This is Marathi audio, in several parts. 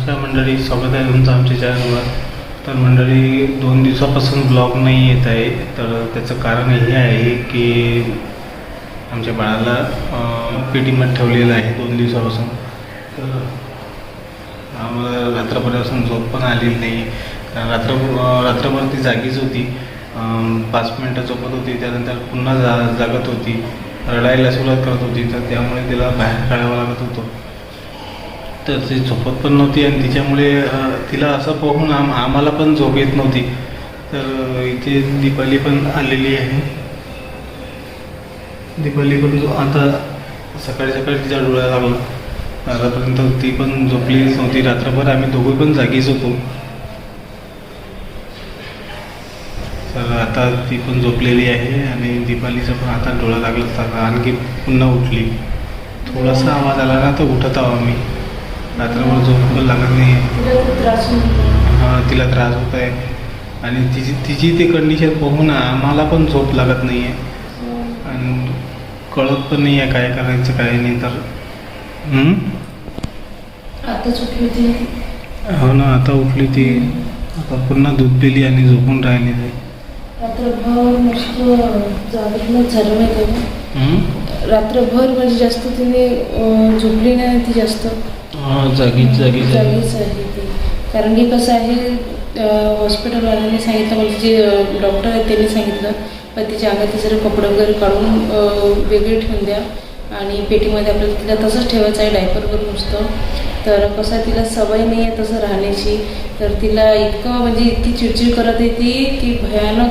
नमस्कार मंडळी स्वागत आहे तुमचं आमच्या चॅनलवर तर मंडळी दोन दिवसापासून ब्लॉग नाही येत आहे. तर त्याचं कारण हे आहे की आमच्या बाळाला पेटीमध्ये ठेवलेलं आहे दोन दिवसापासून. तर आम्हाला रात्रभरापासून झोप पण आलेली नाही. कारण रात्र रात्रभर ती जागीच होती. पाच मिनटं झोपत होती. त्यानंतर पुन्हा जा जागत होती. रडायला सुरुवात करत होती. तर त्यामुळे तिला बाहेर काढावं लागत होतं. तर ती झोपत पण नव्हती आणि तिच्यामुळे तिला असं पाहून आम आम्हाला पण झोप येत नव्हती. तर इथे दीपाली पण आलेली आहे. दीपाली पण जो आता सकाळी सकाळी तिच्या डोळ्या लागला आतापर्यंत ती पण झोपलीच नव्हती. रात्रभर आम्ही दोघे पण जागीच होतो. तर आता ती पण झोपलेली आहे आणि दीपालीचा पण आता डोळा लागला. तर आणखी पुन्हा उठली. थोडासा आवाज आला ना तर उठत आहो आम्ही. रात्रभर झोप पण लागत नाही. हां तिला त्रास होत आहे. आणि तिची तिची ते कंडिशन पाहून आम्हाला पण झोप लागत नाही आहे आणि कळत पण नाही आहे काय करायचं काय नाही तर. हं? आता चुकली होती हो ना आता उठली ती. आता पुन्हा दूध पिली आणि झोपून राहिली ती. रात्रभर म्हणजे जास्त तिने झोपली नाही ती जास्त. जागीच जागीच आहे. जागीच आहे ती. कारण की कसं आहे हॉस्पिटलवाल्यांनी सांगितलं म्हणजे जे डॉक्टर आहेत त्यांनी सांगितलं पण तिच्या अंगात जर कपडे वगैरे काढून वेगळे ठेवून द्या. आणि पेटीमध्ये आपल्याला तिला तसंच ठेवायचं आहे डायपरवर नुसतं. तर कसं आहे, तिला सवय नाही आहे तसं राहण्याची. तर तिला इतकं म्हणजे इतकी चिडचिड करत येते की भयानक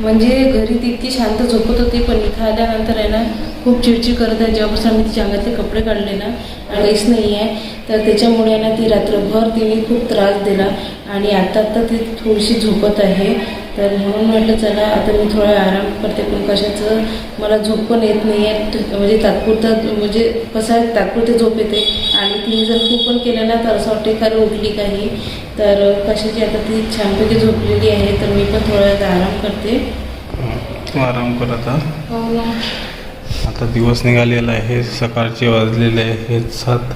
म्हणजे घरी ती इतकी शांत झोपत होती पण इथं आल्यानंतर आहे ना खूप चिडचिड करत आहे. जेव्हापासून आम्ही तिच्या अंगातले कपडे काढले ना काहीच नाही आहे तर त्याच्यामुळे ना ती रात्रभर तिने खूप त्रास दिला. आणि आत्ता आत्ता ती थोडीशी झोपत आहे. तर म्हणून म्हटलं चला आता मी थोडा आराम करते पण कशाचं? मला झोप पण येत नाही आहे म्हणजे तात्पुरतं म्हणजे कसं आहे तात्पुरते झोप येते. आणि तिने जर खूप पण केलं ना तर असं वाटते खरं उठली काही. तर कशाची आता ती छानपैकी झोपलेली आहे तर मी पण थोडा आराम करते. तू आराम करत हा हो ना. आता दिवस निघालेला आहे सकाळचे वाजलेले आहेत सात.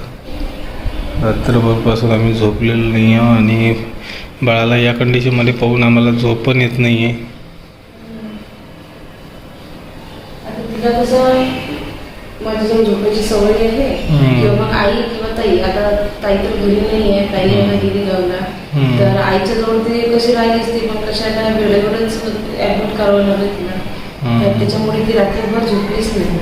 रात्रभरपासून आम्ही झोपलेलो नाही आहो आणि बाळाला या कंडिशनमध्ये पाहून आम्हाला झोप पण येत नाही आहे झोपायची सवय आहे. किंवा मग आई किंवा ताई आता ताई तर घरी नाही आहे ताई आहे ना गेली गावला हम्म. तर आईच्या जवळ ती कशी राहिली असते पण कशाला वेळेवरच करावं लागलं तिला. त्याच्यामुळे ती रात्रभर झोपलीच नाही.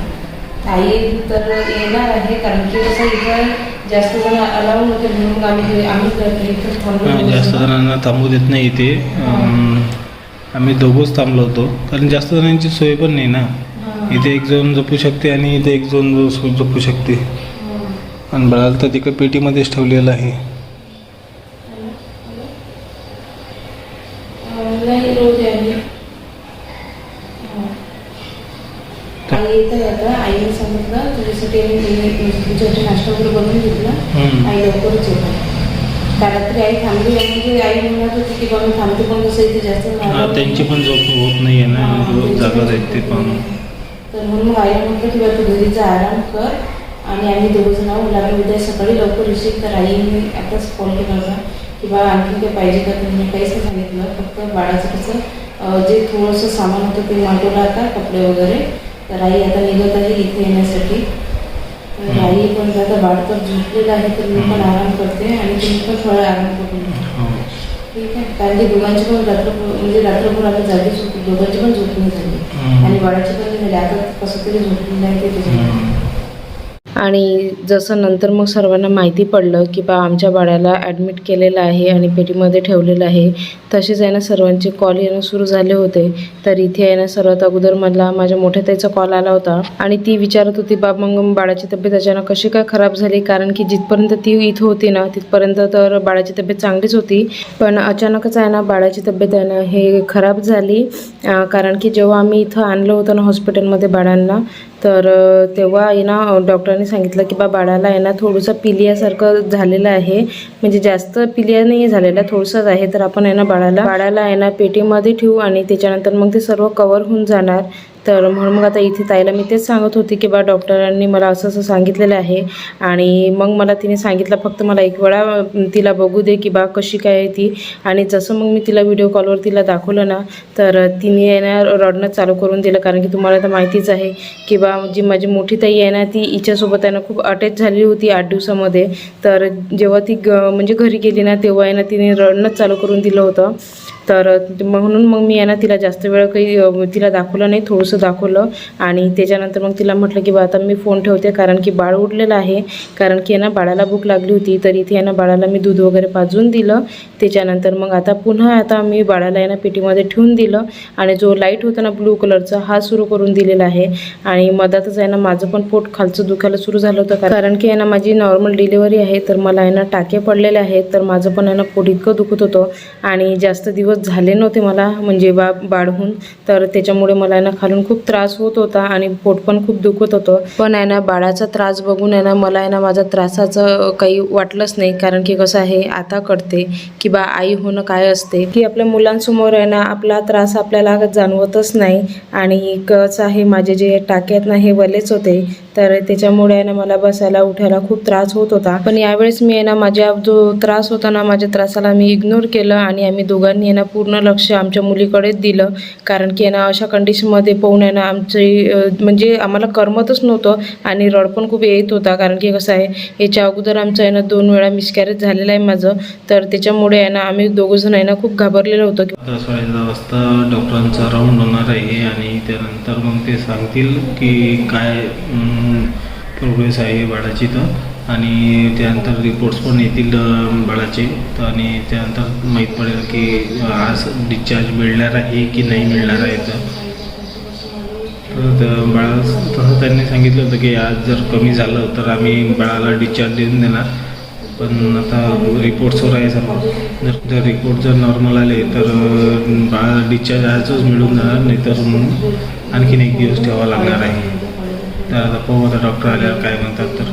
आई तर येणार आहे कारण की कसं इथं जास्त जण अलाव नव्हते म्हणून आम्ही घरी- आम्ही घरी इथं थांबलो आणि जास्त होतो. जणांना थांबू देत नाही इथे आम्ही दोघंच थांबलो होतो कारण जास्त जणांची सोय पण नाही ना. इथे एक जण झोपू शकते आणि इथे एक जण झोपू शकते हां. आणि बाळाला तर तिकडे पेटीमध्येच ठेवलेलं आहे अं, नाही रोज आहे आई येत आहे आता आईने सांगितलं तुझ्यासाठी मी मी तुझ्यासाठी नाश्ता वगैरे बनवून घेतला हम्म. आई लवकरच येतात. रात्री आई थांबली म्हणजे आई म्हणत होती की बाबा थांबते पण कसं इथे जास्त नारळ- त्यांची पण झोप होत नाही आहे ना रोज त्यांची जागा पण आहेत ते झोप पण. नाही. तर म्हणून मग आईला म्हटलं की बा तू घरी जा आराम कर आणि आम्ही दोघं जण उद्या सकाळी लवकर रिसीव तर आईने आताच कॉल केला होता की बा आणखी काय पाहिजे का? तुम्ही काहीच नाही सांगितलं फक्त बाळाचं कसं जे थोडंसं सामान होतं ते मागवलं आता कपडे वगैरे. तर आई आता निघत आहे इथे येण्यासाठी. आई पण आता बाळ तर झोपलेलं आहे तर मी पण आराम करते आणि तुम्ही पण थोडा आराम करून. हो. ठीक आहे कारण की दोघांची पण रात्र म्हणजे रात्रभर आम्ही होतो दोघांची पण झोप नाही झाली. आणि बाळाची पण नाही झाली आता कसं तरी ते त्याच्यामुळे. हम्म. आणि जसं नंतर मग सर्वांना माहिती पडलं की बा आमच्या बाळाला ॲडमिट केलेलं आहे आणि पेटीमध्ये ठेवलेलं आहे. तसेच आहे ना सर्वांचे कॉल येणं सुरू झाले होते. तर इथे आहे ना सर्वात अगोदर मला माझ्या मोठ्या ताईचा कॉल आला होता. आणि ती विचारत होती बा मग बाळाची तब्येत अचानक कशी काय खराब झाली? कारण की जिथपर्यंत ती इथं होती ना तिथपर्यंत तर बाळाची तब्येत चांगलीच होती. पण अचानकच आहे ना बाळाची तब्येत आहे ना हे खराब झाली. कारण की जेव्हा आम्ही इथं आणलं होतं ना हॉस्पिटलमध्ये बाळांना तर तेव्हा आहे ना डॉक्टरांनी सांगितलं की बा बाळाला आहे ना थोडंसं पिलियासारखं झालेलं आहे. म्हणजे जास्त पिलिया नाही झालेलं थोडंसंच आहे. तर आपण आहे ना बाळाला बाळाला आहे ना पेटीमध्ये ठेवू आणि त्याच्यानंतर मग ते सर्व कवर होऊन जाणार. तर म्हणून मग आता इथे ताईला मी तेच सांगत होते की बा डॉक्टरांनी मला असं असं सांगितलेलं आहे. आणि मग मला तिने सांगितलं फक्त मला एक वेळा तिला बघू दे की बा कशी काय आहे ती. आणि जसं मग मी तिला व्हिडिओ कॉलवर तिला दाखवलं ना तर तिने आहे ना रडणं चालू करून दिलं. कारण की तुम्हाला तर माहितीच आहे की बा जी माझी मोठी ताई आहे ना ती हिच्यासोबत आहे ना खूप अटॅच झाली होती आठ दिवसामध्ये. तर जेव्हा ती ग म्हणजे घरी गेली ना तेव्हा आहे ना तिने रडणंच चालू करून दिलं होतं. तर म्हणून मग मी यांना ना तिला जास्त वेळ काही तिला दाखवलं नाही थोडंसं दाखवलं. आणि त्याच्यानंतर मग तिला म्हटलं की बा आता मी फोन ठेवते कारण की बाळ उडलेलं आहे. कारण की यांना ना बाळाला भूक लागली होती तर इथे यांना बाळाला मी दूध वगैरे पाजून दिलं. त्याच्यानंतर मग आता पुन्हा आता मी बाळाला यांना ना पेटीमध्ये ठेवून दिलं. आणि जो लाइट होता ना ब्लू कलरचा हा सुरू करून दिलेला आहे. आणि मधातच आहे ना माझं पण पोट खालचं दुखायला सुरू झालं होतं. कारण की यांना ना माझी नॉर्मल डिलिव्हरी आहे तर मला यांना ना टाके पडलेले आहेत. तर माझं पण आहे ना पोट इतकं दुखत होतं. आणि जास्त दिवस झाले नव्हते मला म्हणजे बा बाळहून. तर त्याच्यामुळे मला आहे ना खालून खूप त्रास होत होता आणि पोट पण खूप दुखत होतं. पण आहे ना बाळाचा त्रास बघून आहे ना मला आहे ना माझा त्रासाचं काही वाटलंच नाही. कारण की कसं आहे आता कळते की बा आई होणं काय असते. की आपल्या मुलांसमोर आहे ना आपला त्रास आपल्याला जाणवतच नाही. आणि कसं आहे माझे जे टाके आहेत ना हे वलेच होते. तर त्याच्यामुळे आहे ना मला बसायला उठायला खूप त्रास होत होता. पण यावेळेस मी आहे ना माझ्या जो त्रास होता ना माझ्या त्रासाला मी इग्नोर केलं आणि आम्ही दोघांनी आहे ना पूर्ण लक्ष आमच्या मुलीकडेच दिलं. कारण की आहे ना अशा कंडिशनमध्ये पाहून आहे ना आमची म्हणजे आम्हाला करमतच नव्हतं आणि रड पण खूप येत होता. कारण की कसं आहे याच्या अगोदर आमचं आहे ना दोन वेळा मिसकॅरेज झालेलं आहे माझं. तर त्याच्यामुळे आहे ना आम्ही दोघंजण आहे ना खूप घाबरलेलं होतं. की दस वाजता डॉक्टरांचा राऊंड होणार आहे आणि त्यानंतर मग ते सांगतील की काय प्रोग्रेस आहे बाळाची तर. आणि त्यानंतर रिपोर्ट्स पण येतील बाळाचे. तर आणि त्यानंतर माहीत पडेल की आज डिस्चार्ज मिळणार आहे की नाही मिळणार आहे तर. बाळा तसं त्यांनी सांगितलं होतं की आज जर कमी झालं तर आम्ही बाळाला डिस्चार्ज देऊन देणार. पण आता रिपोर्ट्सवर आहे सर्व. जर जर रिपोर्ट जर नॉर्मल आले तर बाळाला डिस्चार्ज आजच मिळून जाणार नाही तर आणखीन एक दिवस ठेवावा लागणार आहे. तर आता पाहू आता डॉक्टर आल्यावर काय म्हणतात तर.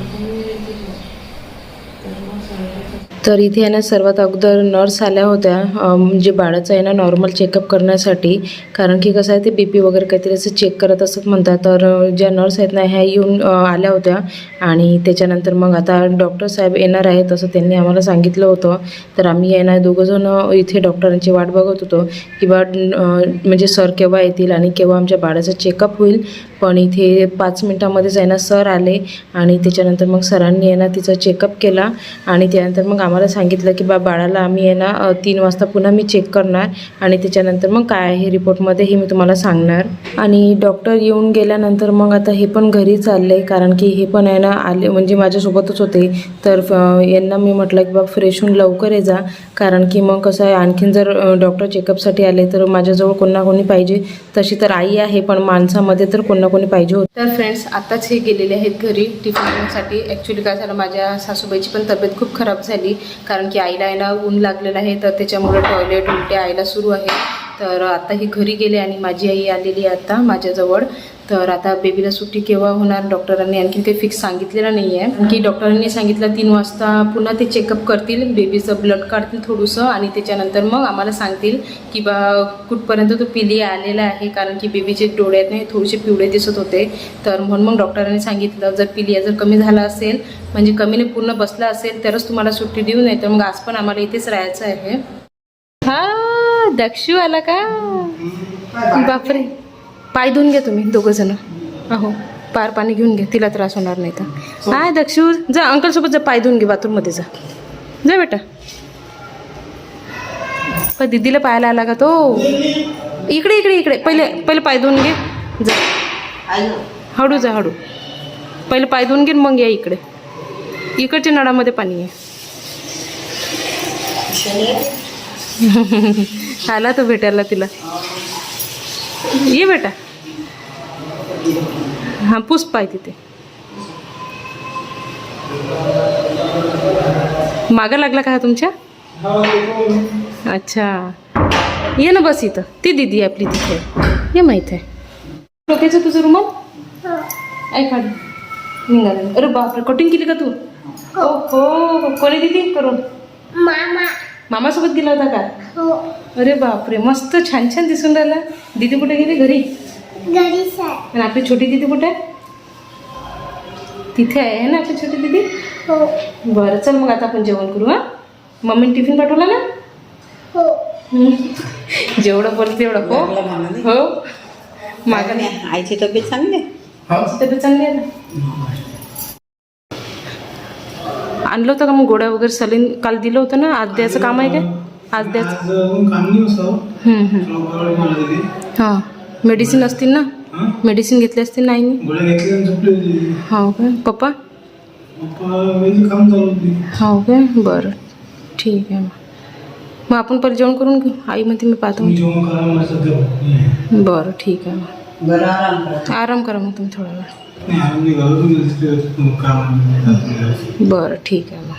तर इथे आहे ना सर्वात अगोदर नर्स आल्या होत्या. म्हणजे बाळाचं आहे ना नॉर्मल चेकअप करण्यासाठी. कारण की कसं आहे ते बी पी वगैरे काहीतरी असं चेक करत असत म्हणतात. तर ज्या नर्स आहेत ना ह्या येऊन आल्या होत्या. आणि त्याच्यानंतर मग आता डॉक्टर साहेब येणार आहेत असं त्यांनी आम्हाला सांगितलं होतं. तर आम्ही आहे ना दोघंजणं इथे डॉक्टरांची वाट बघत होतो. की बा म्हणजे सर केव्हा येतील आणि केव्हा आमच्या बाळाचं चेकअप होईल. पण इथे पाच मिनटामध्येच आहे ना सर आले. आणि त्याच्यानंतर मग सरांनी आहे ना तिचा चेकअप केला. आणि त्यानंतर मग आम्हाला सांगितलं की बा बाळाला आम्ही आहे ना तीन वाजता पुन्हा मी चेक करणार आणि त्याच्यानंतर मग काय आहे रिपोर्टमध्ये हे मी तुम्हाला सांगणार. आणि डॉक्टर येऊन गेल्यानंतर मग आता हे पण घरी चालले कारण की हे पण आहे ना आले म्हणजे माझ्यासोबतच होते. तर यांना मी म्हटलं की बा फ्रेश होऊन लवकर ये जा. कारण की मग कसं आहे आणखीन जर डॉक्टर चेकअपसाठी आले तर माझ्याजवळ कोणा कोणी पाहिजे. तशी तर आई आहे पण माणसामध्ये तर कोणा कोणी पाहिजे होतं. तर फ्रेंड्स आत्ताच हे गेलेले आहेत घरी टिफिनसाठी ॲक्च्युली काय झालं माझ्या सासूबाईची पण तब्येत खूप खराब झाली. कारण की आईला आहे ना ऊन लागलेलं आहे तर त्याच्यामुळे टॉयलेट उलट्या आईला सुरू आहे. तर आता ही घरी गेले आणि माझी आई आलेली आहे आता माझ्याजवळ. तर आता बेबीला सुट्टी केव्हा होणार? डॉक्टरांनी आणखीन काही फिक्स सांगितलेलं नाही आहे की डॉक्टरांनी सांगितलं तीन वाजता पुन्हा ते चेकअप करतील. बेबीचं ब्लड काढतील थोडंसं आणि त्याच्यानंतर मग आम्हाला सांगतील की बा कुठपर्यंत तो पिली आलेला आहे. कारण की बेबीचे डोळे आहेत ना हे थोडेसे पिवळे दिसत होते. तर म्हणून मग डॉक्टरांनी सांगितलं जर पिलिया जर कमी झाला असेल म्हणजे कमीने पूर्ण बसला असेल तरच तुम्हाला सुट्टी देऊ नये तर मग आज पण आम्हाला इथेच राहायचं आहे. हा दक्षू आला का? बापरे. पाय धुवून घ्या तुम्ही दोघंजणं अहो पार पाणी घेऊन घ्या तिला त्रास होणार नाही तर. हाय दक्षू जा अंकलसोबत जा पाय धुवून घे बाथरूममध्ये जा. जा बेटा. पण दीदीला पाहायला आला का तो? इकडे इकडे इकडे. पहिले पहिले पाय धुवून घे. जा. हळू जा हळू पहिले पाय धुवून घे मग या इकडे. इकडच्या नळामध्ये पाणी आहे आला तो भेटायला तिला. ये बेटा. हां पुस पाय तिथे. मागं लागला का हा तुमच्या? अच्छा. ये ना बस इथं. ती दिदी आहे आपली तिथे. ये माहीत आहे डोक्याचं तुझं रुमाल? ऐक निघालं अरे बापरे कटिंग केली का तू? हो. हो कोणी दिली करून? मामा. मामासोबत गेला होता का? हो. अरे बापरे मस्त छान छान दिसून राहिला. दीदी कुठे गेली? घरी? घरीच आहे आणि आपली छोटी दिदी कुठे? आहे तिथे आहे ना आपली छोटी दिदी? हो. बरं चल मग आता आपण जेवण करू हां? मम्मीने टिफिन पाठवला ना? हो. जेवढं बोल तेवढं हो? हो? मागं नाही आईची तब्येत चांगली आहे? तब्येत चांगली आहे ना? आणलं होतं का मग गोळ्या वगैरे सलीन? काल दिलं होतं ना? आज द्यायचं काम आहे काय? आज द्यायचं. हां. मेडिसिन असतील ना? मेडिसिन घेतली असतील नाही हो काय पप्पा? हो काय बरं. ठीक आहे. मग मग आपण पहिले जेवण करून घेऊ? आई म्हणते मी पाहतो. बरं ठीक आहे. मग आराम करा. आराम करा मग तुम्ही थोडा वेळ. बरं ठीक आहे मग.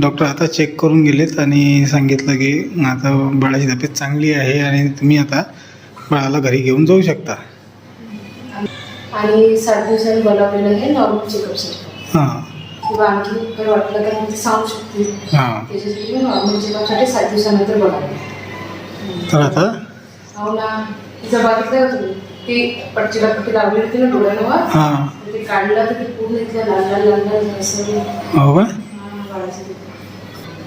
डॉक्टर आता चेक करून गेलेत आणि सांगितलं की आता बाळाची तब्येत चांगली आहे आणि तुम्ही आता बाळाला घरी घेऊन जाऊ शकता. आणि सात दिवसांनी बोलावलेलं आहे नॉर्मल चेकअपसाठी हां. किंवा आणखी काही वाटलं तर ते सांगू शकते हां. त्याच्यासाठी मी नॉर्मल चेकअपसाठी सात दिवसानंतर तर आता? हो ना. तिचं बघितलं का तुम्ही? ती पट्टीला पट्टी लावली होती ना डोळ्यांवर हां. ते काढलं तर ते पूर्ण इथलं लाल लाल लाल लाल असं हो का? हा, बाळाचं ते.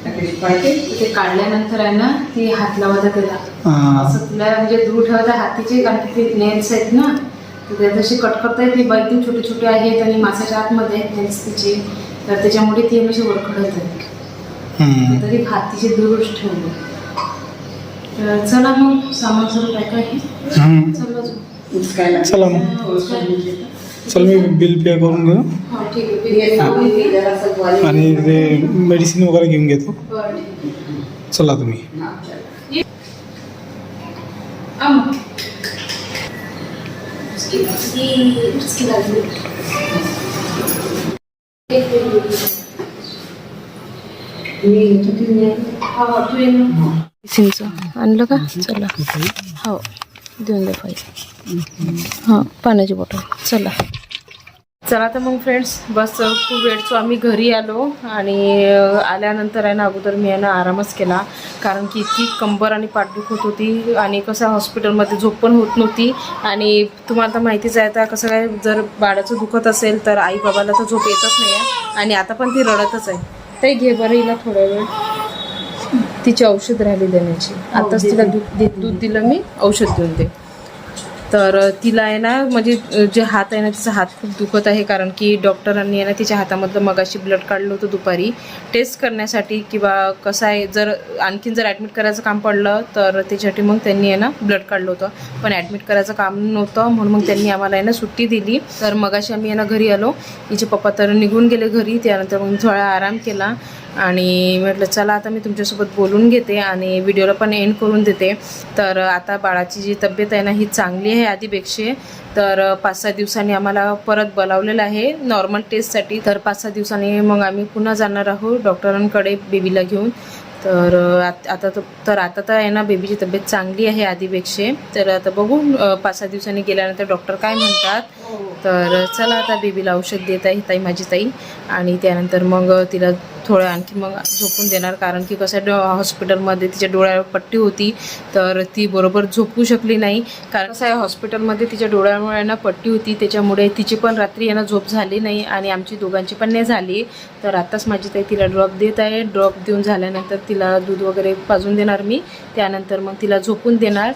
ते काढल्यानंतर आहे ना ती हात लावता त्याला. असं तुला म्हणजे दूर ठेवता हातीचे कारण की ते नेल्स आहेत ना तर तशी कट करता येते एकदम छोटे छोटे आहेत आणि मासाच्या आतमध्ये आहेत नेल्स तिचे. तर त्याच्यामुळे ती अशी वरखडत आहे. हम्म. तरी हात तिचे दूरच ठेवले. तर चला मग सामान सर्व काय काय. चला चला. चल मी बिल पे करून घेऊ हा आणि ते मेडिसिन वगैरे घेऊन घेतो. चला तुम्ही हा, चल. आ मग. उसकी उसकी- उसकी लागली. एक मिनिट. मी येतो की नाही? हा, हा, तू ये ना. चिंच आणलं का चला हो देऊन द्या पाहिजे हां पाण्याची बॉटल चला चला तर मग फ्रेंड्स बस खूप वेळचो आम्ही घरी आलो आणि आल्यानंतर आहे ना अगोदर मी यानं आरामच केला. कारण की इतकी कंबर आणि पाठदुख होत होती आणि कसं हॉस्पिटलमध्ये झोप पण होत नव्हती. आणि तुम्हाला तर माहितीच आहे तर कसं काय जर बाळाचं दुखत असेल तर आई बाबाला तर झोप येतच नाही आहे आणि आता पण ती रडतच आहे. ते घे बरं हिला थोड्या वेळ. तिची औषध राहिली देण्याची. आताच तिला दूध दूध दिलं मी औषध देऊन दे. तर तिला आहे ना म्हणजे जे हात आहे ना तिचा हात खूप दुखत आहे कारण की डॉक्टरांनी आहे ना तिच्या हातामधलं मगाशी ब्लड काढलं होतं दुपारी. टेस्ट करण्यासाठी किंवा कसं आहे जर आणखीन जर ॲडमिट करायचं काम पडलं तर त्याच्यासाठी मग त्यांनी आहे ना ब्लड काढलं होतं. पण ॲडमिट करायचं काम नव्हतं म्हणून मग त्यांनी आम्हाला आहे ना सुट्टी दिली. तर मगाशी आम्ही आहे ना घरी आलो. तिचे पप्पा तर निघून गेले घरी त्यानंतर मग थोडा आराम केला. आणि म्हटलं चला आता मी तुमच्यासोबत बोलून घेते आणि व्हिडिओला पण एंड करून देते. तर आता बाळाची जी तब्येत आहे ना ही चांगली आहे आधीपेक्षा तर पाच सहा दिवसांनी आम्हाला परत बोलावलेलं आहे नॉर्मल टेस्टसाठी तर पाच सहा दिवसांनी मग आम्ही पुन्हा जाणार आहोत डॉक्टरांकडे बेबीला घेऊन. तर आता तर तर आता तर आहे ना बेबीची तब्येत चांगली आहे आधीपेक्षा तर आता बघू पाच सहा दिवसांनी गेल्यानंतर डॉक्टर काय म्हणतात? तर चला आता बेबीला औषध देत आहे ताई माझी ताई. आणि त्यानंतर मग तिला थोडं आणखी मग झोपून देणार. कारण की कसं डॉ हॉस्पिटलमध्ये तिच्या डोळ्यावर पट्टी होती तर ती बरोबर झोपू शकली नाही. कारण कसं आहे हॉस्पिटलमध्ये तिच्या डोळ्यामुळे ना पट्टी होती त्याच्यामुळे तिची पण रात्री यांना झोप झाली नाही आणि आमची दोघांची पण नाही झाली. तर आत्ताच माझी ताई तिला ड्रॉप देत आहे. ड्रॉप देऊन झाल्यानंतर तिला दूध वगैरे पाजून देणार मी. त्यानंतर मग तिला झोपून देणार.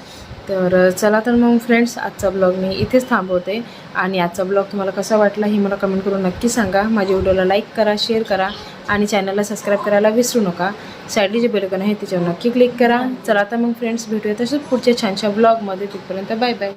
तर चला तर मग फ्रेंड्स आजचा ब्लॉग मी इथेच थांबवते. आणि आजचा ब्लॉग तुम्हाला कसा वाटला हे मला कमेंट करून नक्की सांगा. माझ्या व्हिडिओला लाईक करा शेअर करा आणि चॅनलला सबस्क्राईब करायला विसरू नका. साईडली जे बेलकन आहे त्याच्यावर नक्की क्लिक करा. चला तर मग फ्रेंड्स भेटूया तसंच पुढच्या छानशा ब्लॉगमध्ये तिथपर्यंत बाय बाय